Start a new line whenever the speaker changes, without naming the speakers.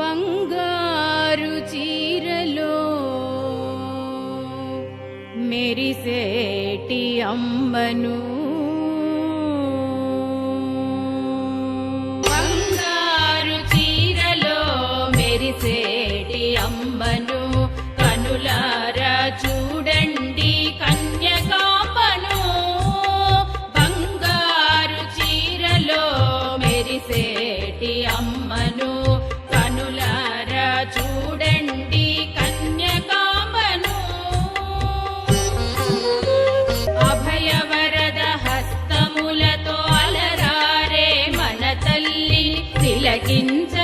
బంగారు చీరలో మెరిసేటి అంబను బంగారు చీరలో మెరిసేటి అంబను కనులారా చూడండి కన్యకాంబను బంగారు చీరలో మెరిసేటి అమ్మను. किञ्च